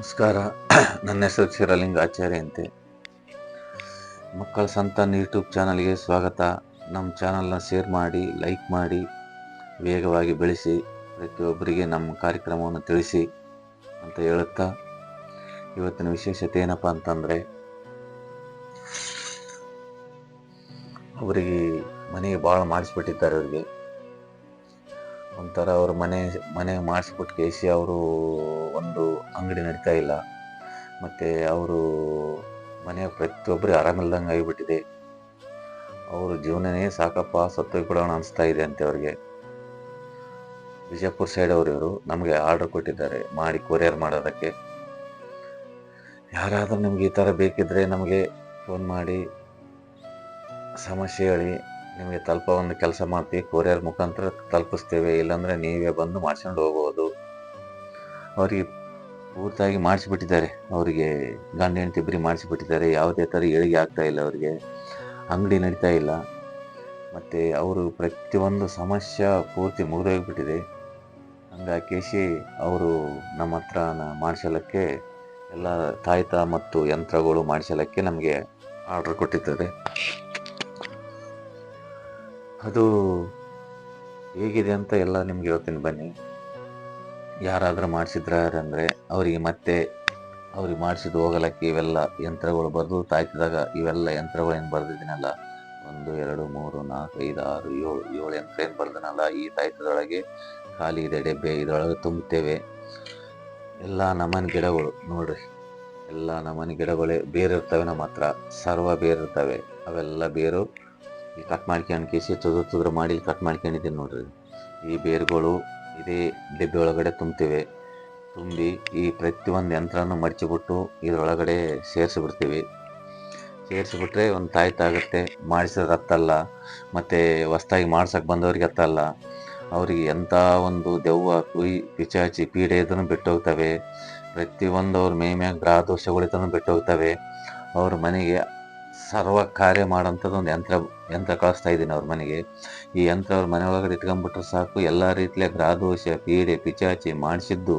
ನಮಸ್ಕಾರ. ನನ್ನ ಹೆಸರು ಕ್ಷೀರಲಿಂಗ ಆಚಾರ್ಯ ಅಂತೆ. ಮಕ್ಕಳ ಸಂತಾನ ಯೂಟ್ಯೂಬ್ ಚಾನಲ್ಗೆ ಸ್ವಾಗತ. ನಮ್ಮ ಚಾನಲ್ನ ಶೇರ್ ಮಾಡಿ, ಲೈಕ್ ಮಾಡಿ, ವೇಗವಾಗಿ ಬೆಳೆಸಿ, ಪ್ರತಿಯೊಬ್ಬರಿಗೆ ನಮ್ಮ ಕಾರ್ಯಕ್ರಮವನ್ನು ತಿಳಿಸಿ ಅಂತ ಹೇಳುತ್ತಾ ಇವತ್ತಿನ ವಿಶೇಷತೆ ಏನಪ್ಪ ಅಂತಂದರೆ, ಅವರಿಗೆ ಮನೆಗೆ ಭಾಳ ಮಾಡಿಸ್ಬಿಟ್ಟಿದ್ದಾರೆ ಅವರಿಗೆ. ಒಂಥರ ಅವ್ರ ಮನೆ ಮನೆ ಮಾಡಿಸ್ಬಿಟ್ಟು ಕೇಸಿ ಅವರು ಒಂದು ಅಂಗಡಿ ನಡೀತಾ ಇಲ್ಲ. ಮತ್ತು ಅವರು ಮನೆಯ ಪ್ರತಿಯೊಬ್ಬರು ಆರಾಮಿಲ್ದಂಗೆ ಆಗಿಬಿಟ್ಟಿದೆ. ಅವರು ಜೀವನನೇ ಸಾಕಪ್ಪ ಸತ್ತೋಗ್ಬಿಡೋಣ ಅನಿಸ್ತಾ ಇದೆ ಅಂತೆ ಅವ್ರಿಗೆ. ವಿಜಯಪುರ ಸೈಡ್ ಅವರು ಇವರು ನಮಗೆ ಆರ್ಡರ್ ಕೊಟ್ಟಿದ್ದಾರೆ, ಮಾಡಿ ಕೊರಿಯರ್ ಮಾಡೋದಕ್ಕೆ. ಯಾರಾದರೂ ನಿಮ್ಗೆ ಈ ಥರ ಬೇಕಿದ್ದರೆ ನಮಗೆ ಫೋನ್ ಮಾಡಿ, ಸಮಸ್ಯೆ ಹೇಳಿ ನಿಮಗೆ ತಲುಪೋ ಒಂದು ಕೆಲಸ ಮಾಡ್ತೀವಿ ಕೊರಿಯರ್ ಮುಖಾಂತರ ತಲುಪಿಸ್ತೇವೆ, ಇಲ್ಲಾಂದರೆ ನೀವೇ ಬಂದು ಮಾಡ್ಸ್ಕೊಂಡು ಹೋಗ್ಬೋದು ಅವರಿಗೆ ಪೂರ್ತಿಯಾಗಿ ಮಾಡಿಸಿಬಿಟ್ಟಿದ್ದಾರೆ. ಅವರಿಗೆ ಗಂಡ, ಹೆಂಡತಿ ಇಬ್ಬರಿಗೆ ಮಾಡಿಸಿಬಿಟ್ಟಿದ್ದಾರೆ. ಯಾವುದೇ ಥರ ಏಳಿಗೆ ಆಗ್ತಾ ಇಲ್ಲ ಅವರಿಗೆ. ಅಂಗಡಿ ನಡೀತಾ ಇಲ್ಲ. ಮತ್ತು ಅವರು ಪ್ರತಿಯೊಂದು ಸಮಸ್ಯೆ ಪೂರ್ತಿ ಮುಗಿದೋಗ್ಬಿಟ್ಟಿದೆ ಹಂಗಾಕೇಶಿ ಅವರು ನಮ್ಮ ಹತ್ರ ಮಾಡಿಸಲಕ್ಕೆ ಎಲ್ಲ ತಾಯ್ತ ಮತ್ತು ಯಂತ್ರಗಳು ಮಾಡಿಸಲಕ್ಕೆ ನಮಗೆ ಆರ್ಡ್ರ್ ಕೊಟ್ಟಿದ್ದಾರೆ. ಅದು ಹೇಗಿದೆ ಅಂತ ಎಲ್ಲ ನಿಮ್ಗೆ ಹೇಳ್ತೀನಿ ಬನ್ನಿ. ಯಾರಾದರೂ ಮಾಡಿಸಿದ್ರಂದರೆ ಅವರಿಗೆ ಮತ್ತೆ ಅವ್ರಿಗೆ ಮಾಡಿಸಿದ ಹೋಗಲಕ್ಕೆ ಇವೆಲ್ಲ ಯಂತ್ರಗಳು ಬರೆದು ತಾಯ್ತಿದಾಗ ಇವೆಲ್ಲ ಯಂತ್ರಗಳು ಏನು ಬರೆದಿದ್ದೀನಲ್ಲ? ಒಂದು, ಎರಡು, ಮೂರು, ನಾಲ್ಕು, ಐದು, ಆರು, ಏಳು ಏಳು ಯಂತ್ರ ಏನು ಬರ್ದನಲ್ಲ ಈ ತಾಯ್ತದೊಳಗೆ? ಖಾಲಿ ಇದೆ, ಡೆಬ್ಬೆ ಇದರೊಳಗೆ ತುಂಬುತ್ತೇವೆ. ಎಲ್ಲ ನಮನ್ ಗಿಡಗಳು ನೋಡ್ರಿ. ಎಲ್ಲ ನಮನ್ ಗಿಡಗಳೇ ಬೇರೆ ಇರ್ತವೆ ನಮ್ಮ ಹತ್ರ. ಸರ್ವ ಬೇರೆ ಇರ್ತವೆ ಅವೆಲ್ಲ ಬೇರು ಈ ಕಟ್ ಮಾಡ್ಕೊಂಡು ಕೇಸಿ ತುದ್ರ ತುದ್ರ ಮಾಡಿ ಕಟ್ ಮಾಡ್ಕೊಂಡಿದ್ದೀನಿ ನೋಡ್ರಿ. ಈ ಬೇರುಗಳು ಇದೇ ಡಬ್ಬಿ ಒಳಗಡೆ ತುಂಬ್ತೇವೆ. ತುಂಬಿ ಈ ಪ್ರತಿಯೊಂದು ಯಂತ್ರನೂ ಮಡಚಿಬಿಟ್ಟು ಇದರೊಳಗಡೆ ಸೇರಿಸಿಬಿಡ್ತೀವಿ. ಸೇರಿಸಿಬಿಟ್ರೆ ಒಂದು ತಾಯ್ತಾಗುತ್ತೆ ಮಾಡಿಸೋದು ಹತ್ತಲ್ಲ, ಮತ್ತು ಹೊಸ್ದಾಗಿ ಮಾಡ್ಸೋಕೆ ಬಂದವ್ರಿಗೆ ಹತ್ತಲ್ಲ. ಅವರಿಗೆ ಎಂಥ ಒಂದು ದೆವ್ವ ಕುಯ್ ಪಿಚಾಚಿ ಪೀಡೆ ಇದನ್ನು ಬಿಟ್ಟು ಹೋಗ್ತವೆ ಪ್ರತಿಯೊಂದು ಅವ್ರ ಮೇ ಮ್ಯಾಗ ಗ್ರಹ ಬಿಟ್ಟು ಹೋಗ್ತವೆ ಅವ್ರ ಮನೆಗೆ ಸರ್ವ ಕಾರ್ಯ ಮಾಡೋಂಥದ್ದು ಒಂದು ಯಂತ್ರ ಯಂತ್ರ ಕಳಿಸ್ತಾ ಇದ್ದೀನಿ ಅವ್ರ ಮನೆಗೆ. ಈ ಯಂತ್ರ ಅವ್ರ ಮನೆ ಒಳಗಡೆ ಇಟ್ಕೊಂಡ್ಬಿಟ್ರೆ ಸಾಕು. ಎಲ್ಲ ರೀತಿಯ ಗ್ರಾದೋಷ, ಪೀಡೆ, ಪಿಚಾಚಿ ಮಾಡಿಸಿದ್ದು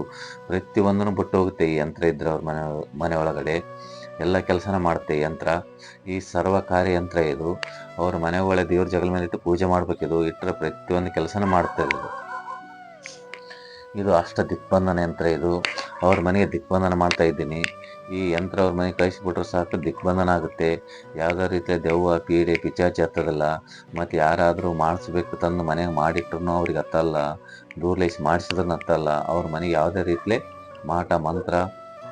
ಪ್ರತಿಯೊಂದನ್ನು ಬಿಟ್ಟು ಹೋಗುತ್ತೆ ಈ ಯಂತ್ರ ಇದ್ರೆ ಅವ್ರ ಮನೆ ಮನೆ ಒಳಗಡೆ ಎಲ್ಲ ಕೆಲಸನ ಮಾಡುತ್ತೆ ಈ ಯಂತ್ರ. ಈ ಸರ್ವ ಕಾರ್ಯ ಯಂತ್ರ ಇದು. ಅವ್ರ ಮನೆ ಒಳಗೆ ದೇವ್ರ ಜಗಲ ಮೇಲೆ ಇಟ್ಟು ಪೂಜೆ ಮಾಡಬೇಕಿದು ಇಟ್ಟರೆ ಪ್ರತಿಯೊಂದು ಕೆಲಸನ ಮಾಡ್ತಾ ಇದು. ಇದು ಅಷ್ಟ ದಿಕ್ಬಂಧನ ಯಂತ್ರ ಇದು. ಅವ್ರ ಮನೆಗೆ ದಿಕ್ಬಂಧನ ಮಾಡ್ತಾ ಇದ್ದೀನಿ. ಈ ಯಂತ್ರ ಅವ್ರ ಮನೆಗೆ ಕಳಿಸ್ಬಿಟ್ರೆ ಸಾಕು ದಿಗ್ಬಂಧನ ಆಗುತ್ತೆ. ಯಾವುದೇ ರೀತಿಯ ದೆವ್ವ ಪೀಡೆ ಪಿಚಾಚಿ ಹತ್ತದಲ್ಲ ಮತ್ತು ಯಾರಾದರೂ ಮಾಡಿಸ್ಬೇಕು ತಂದು ಮನೆಗೆ ಮಾಡಿಟ್ರು ಅವ್ರಿಗೆ ಹತ್ತಲ್ಲ ದೂರ್ಲೇಸಿ ಮಾಡಿಸಿದ್ರೂ ಹತ್ತಲ್ಲ ಅವ್ರ ಮನೆಗೆ ಯಾವುದೇ ರೀತಿಲಿ ಮಾಟ, ಮಂತ್ರ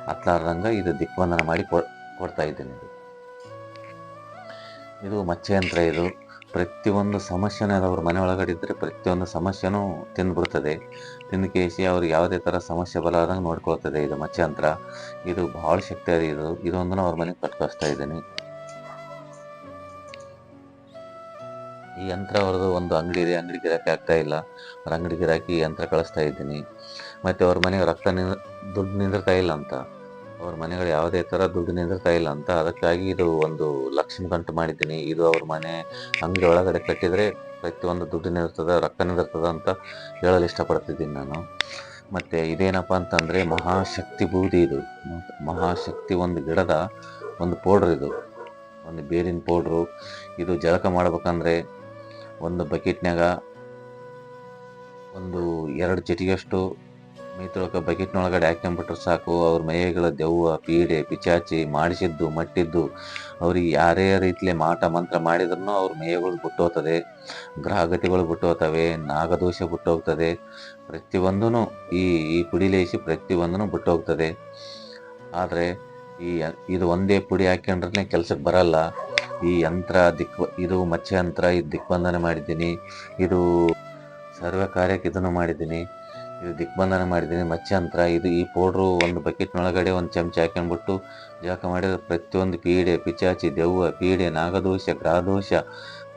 ಹತ್ತಲಾರ್ದಂಗೆ ಇದು ದಿಗ್ಬಂಧನ ಮಾಡಿ ಕೊಡ್ತಾ ಇದ್ದೀನಿ. ಇದು ಇದು ಮಚ್ಚೆ ಯಂತ್ರ ಇದು. ಪ್ರತಿಯೊಂದು ಸಮಸ್ಯೆನೂ ಅವ್ರ ಮನೆ ಒಳಗಡೆ ಇದ್ದರೆ ಪ್ರತಿಯೊಂದು ಸಮಸ್ಯೆನೂ ತಿಂದ್ಬಿಡ್ತದೆ. ತಿಂದು ಕೇಸಿ ಅವ್ರಿಗೆ ಯಾವುದೇ ಥರ ಸಮಸ್ಯೆ ಬರಲಾರ್ದಂಗೆ ನೋಡ್ಕೊಳ್ತದೆ ಇದು ಮತ್ಸ್ಯಂತ್ರ ಇದು ಭಾಳ ಶಕ್ತಿ ಇದೆ ಇದು. ಇದೊಂದನ್ನು ಅವ್ರ ಮನೆಗೆ ಕಟ್ಕೊಸ್ತಾ ಇದ್ದೀನಿ. ಈ ಯಂತ್ರ ಅವ್ರದ್ದು ಒಂದು ಅಂಗಡಿ ಇದೆ. ಅಂಗಡಿ ಗಿರಾಕಿ ಆಗ್ತಾ ಇಲ್ಲ. ಅವ್ರ ಅಂಗಡಿ ಗಿರಾಕಿ ಯಂತ್ರ ಕಳಿಸ್ತಾ ಇದ್ದೀನಿ. ಮತ್ತು ಅವ್ರ ಮನೆಗೆ ರಕ್ತ ನಿಂದ ದುಡ್ಡು ನಿಂದಿರ್ತಾ ಇಲ್ಲ ಅಂತ. ಅವ್ರ ಮನೆಗಳು ಯಾವುದೇ ಥರ ದುಡ್ಡು ನಿಂದಿರ್ತಾ ಇಲ್ಲ ಅಂತ. ಅದಕ್ಕಾಗಿ ಇದು ಒಂದು ಲಕ್ಷ್ಮಿ ಗಂಟು ಮಾಡಿದ್ದೀನಿ. ಇದು ಅವ್ರ ಮನೆ ಅಂಗಡಿ ಒಳಗಡೆ ಕಟ್ಟಿದರೆ ಪ್ರತಿಯೊಂದು ದುಡ್ಡು ನಿಂದಿರ್ತದೆ ರೊಕ್ಕ ನಿಂದಿರ್ತದೆ ಅಂತ ಹೇಳಲು ಇಷ್ಟಪಡ್ತಿದ್ದೀನಿ ನಾನು. ಮತ್ತು ಇದೇನಪ್ಪ ಅಂತಂದರೆ ಮಹಾಶಕ್ತಿ ಬೂದಿ ಇದು. ಮಹಾಶಕ್ತಿ ಒಂದು ಗಿಡದ ಒಂದು ಪೌಡ್ರ್ ಇದು. ಒಂದು ಬೇರಿನ ಪೌಡ್ರು ಇದು ಜಳಕ ಮಾಡ್ಬೇಕಂದ್ರೆ ಒಂದು ಬಕೆಟ್ನಾಗ ಒಂದು ಎರಡು ಚಿಟಿಗೆಷ್ಟು ಮೈತೊಳಕ ಬಕೆಟ್ನೊಳಗಡೆ ಹಾಕೊಂಡ್ಬಿಟ್ರೆ ಸಾಕು. ಅವ್ರ ಮೈಗಳ ದೆವ್ವ, ಪೀಡೆ, ಪಿಚಾಚಿ ಮಾಡಿಸಿದ್ದು, ಮಟ್ಟಿದ್ದು, ಅವ್ರಿಗೆ ಯಾರೇ ರೀತಿಲಿ ಮಾಟ, ಮಂತ್ರ ಮಾಡಿದ್ರು ಅವ್ರ ಮೇಯಗಳು ಬಿಟ್ಟು ಹೋಗ್ತದೆ ಗ್ರಹಗತಿಗಳು ಬಿಟ್ಟು ಹೋಗ್ತವೆ ನಾಗದೋಷ ಬಿಟ್ಟು ಹೋಗ್ತದೆ ಪ್ರತಿಯೊಂದೂ ಈ ಈ ಪುಡಿಲೇಸಿ ಪ್ರತಿಯೊಂದೂ ಬಿಟ್ಟು ಹೋಗ್ತದೆ ಆದರೆ ಈ ಇದು ಒಂದೇ ಪುಡಿ ಹಾಕ್ಕೊಂಡ್ರೆ ಕೆಲಸಕ್ಕೆ ಬರಲ್ಲ. ಈ ಯಂತ್ರ ದಿಕ್ ಇದು ಮಚ್ಚ ಯಂತ್ರ ಇದು ದಿಗ್ಬಂಧನ ಮಾಡಿದ್ದೀನಿ. ಇದು ಸರ್ವ ಕಾರ್ಯಕ್ಕೆ ಇದನ್ನು ಮಾಡಿದ್ದೀನಿ. ಇದು ದಿಗ್ಬಂಧನ ಮಾಡಿದ್ದೀನಿ. ಮಚ್ಚಂತ್ರ ಇದು ಈ ಪೌಡ್ರು ಒಂದು ಬಕೆಟ್ನೊಳಗಡೆ ಒಂದು ಚಮಚ ಹಾಕೊಂಡ್ಬಿಟ್ಟು ಜಾಕ ಮಾಡಿದ್ರೆ ಪ್ರತಿಯೊಂದು ಪೀಡೆ, ಪಿಚಾಚಿ, ದೆವ್ವ, ಪೀಡೆ, ನಾಗದೋಷ, ಗ್ರಹದೋಷ,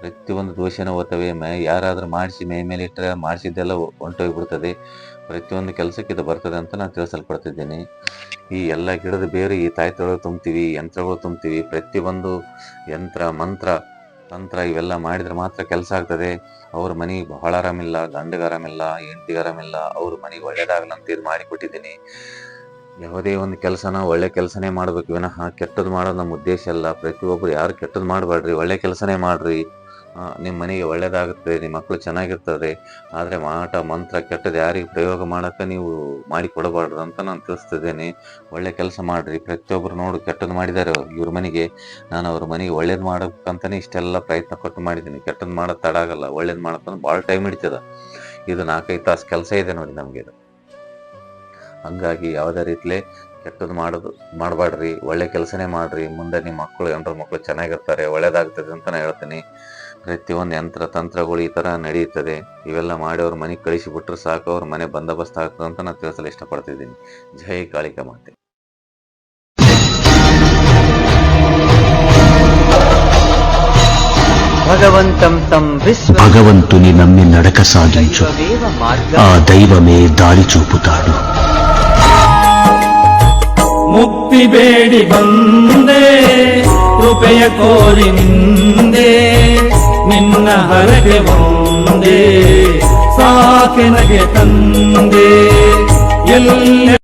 ಪ್ರತಿಯೊಂದು ದೋಷನ ಓದ್ತವೆ ಮೇ ಯಾರಾದರೂ ಮಾಡಿಸಿ ಮೇ ಮೇಲೆ ಇಟ್ಟರೆ ಮಾಡಿಸಿದ್ದೆಲ್ಲ ಹೊಂಟೋಗ್ಬಿಡ್ತದೆ. ಪ್ರತಿಯೊಂದು ಕೆಲಸಕ್ಕೆ ಇದು ಬರ್ತದೆ ಅಂತ ನಾನು ತಿಳಿಸಲ್ಪಡ್ತಿದ್ದೀನಿ. ಈ ಎಲ್ಲ ಗಿಡದ ಬೇರೆ ಈ ತಾಯ್ತೊಳಗೆ ತುಂಬ್ತೀವಿ, ಯಂತ್ರಗಳು ತುಂಬ್ತೀವಿ. ಪ್ರತಿಯೊಂದು ಯಂತ್ರ, ಮಂತ್ರ ತಂತ್ರ ಇವೆಲ್ಲ ಮಾಡಿದ್ರೆ ಮಾತ್ರ ಕೆಲಸ ಆಗ್ತದೆ. ಅವ್ರ ಮನೆ ಬಹಳ ಆರಾಮಿಲ್ಲ, ಗಂಡಗೆ ಆರಾಮಿಲ್ಲ, ಹೆಂಡತಿಗೆ ಆರಾಮಿಲ್ಲ, ಅವ್ರ ಮನೆಗೆ ಒಳ್ಳೇದಾಗಲ್ಲ ಅಂತ ಇದು ಮಾಡಿಕೊಟ್ಟಿದ್ದೀನಿ. ಯಾವುದೇ ಒಂದು ಕೆಲಸನ ಒಳ್ಳೆ ಕೆಲಸನೇ ಮಾಡ್ಬೇಕು. ವಿನಃ ಕೆಟ್ಟದ್ದು ಮಾಡೋದು ನಮ್ಮ ಉದ್ದೇಶ ಅಲ್ಲ. ಪ್ರತಿಯೊಬ್ಬರು ಯಾರು ಕೆಟ್ಟದ್ದು ಮಾಡಬೇಡ್ರಿ ಒಳ್ಳೆ ಕೆಲಸನೇ ಮಾಡ್ರಿ. ನಿಮ್ಮ ಮನೆಗೆ ಒಳ್ಳೇದಾಗುತ್ತೆ ನಿಮ್ಮ ಮಕ್ಕಳು ಚೆನ್ನಾಗಿರ್ತದೆ ಆದರೆ ಮಾಟ, ಮಂತ್ರ ಕೆಟ್ಟದ್ದು ಯಾರಿಗೆ ಪ್ರಯೋಗ ಮಾಡೋಕ್ಕೆ ನೀವು ಮಾಡಿ ಕೊಡಬಾರ್ದು ಅಂತ ನಾನು ತಿಳಿಸ್ತಿದ್ದೇನೆ. ಒಳ್ಳೆ ಕೆಲಸ ಮಾಡಿರಿ ಪ್ರತಿಯೊಬ್ಬರು ನೋಡು ಕೆಟ್ಟದ್ದು ಮಾಡಿದ್ದಾರೆ ಇವ್ರ ಮನೆಗೆ ನಾನು ಅವ್ರ ಮನೆಗೆ ಒಳ್ಳೇದು ಮಾಡೋಕ್ಕಂತಲೇ ಇಷ್ಟೆಲ್ಲ ಪ್ರಯತ್ನ ಕೊಟ್ಟು ಮಾಡಿದ್ದೀನಿ. ಕೆಟ್ಟದ್ದು ಮಾಡೋದು ತಡ ಆಗಲ್ಲ, ಒಳ್ಳೇದು ಮಾಡೋಕ್ಕಂತ ಭಾಳ ಟೈಮ್ ಹಿಡಿತದ. ಇದು ನಾಲ್ಕೈದು ತಾಸು ಕೆಲಸ ಇದೆ ನೋಡಿ ನಮಗೆ ಇದು. ಹಂಗಾಗಿ ಯಾವುದೇ ರೀತಿಲೇ ಕೆಟ್ಟದ್ದು ಮಾಡೋದು ಮಾಡಬೇಡ್ರಿ ಒಳ್ಳೆ ಕೆಲಸನೇ ಮಾಡಿರಿ, ಮುಂದೆ ನಿಮ್ಮ ಮಕ್ಕಳು ಎಂಟ್ರ ಮಕ್ಕಳು ಚೆನ್ನಾಗಿರ್ತಾರೆ, ಒಳ್ಳೇದಾಗ್ತದೆ ಅಂತ ನಾನು ಹೇಳ್ತೀನಿ. ಪ್ರತಿಯೊಂದು ಯಂತ್ರ ತಂತ್ರಗಳು ಈ ಥರ ನಡೀತದೆ ಇವೆಲ್ಲ ಮಾಡಿ ಅವ್ರ ಮನೆಗೆ ಕಳಿಸಿಬಿಟ್ರೆ ಸಾಕು ಅವ್ರ ಮನೆ ಬಂದೋಬಸ್ತ್ ಆಗ್ತದೆ ಅಂತ ನಾನು ತಿಳಿಸಲು ಇಷ್ಟಪಡ್ತಿದ್ದೀನಿ ಜೈ ಕಾಳಿಕ ಮಾತೆ భగవంతం తం విశ్వ భగవంతుని నమ్మి నడక సాగించు దైవమేవ మార్గ ఆ దైవమే దారి చూపుతాడు ಮುಕ್ತಿ ಬೇಡಿ ಬಂದೆ ಕೃಪೆಯ ಕೋರಿ ನಿಂದೆ ನಿನ್ನ ಹರಗೆ ಒಂದೇ ಸಾಕೆನಗೆ ತಂದೆ. ಎಲ್ಲ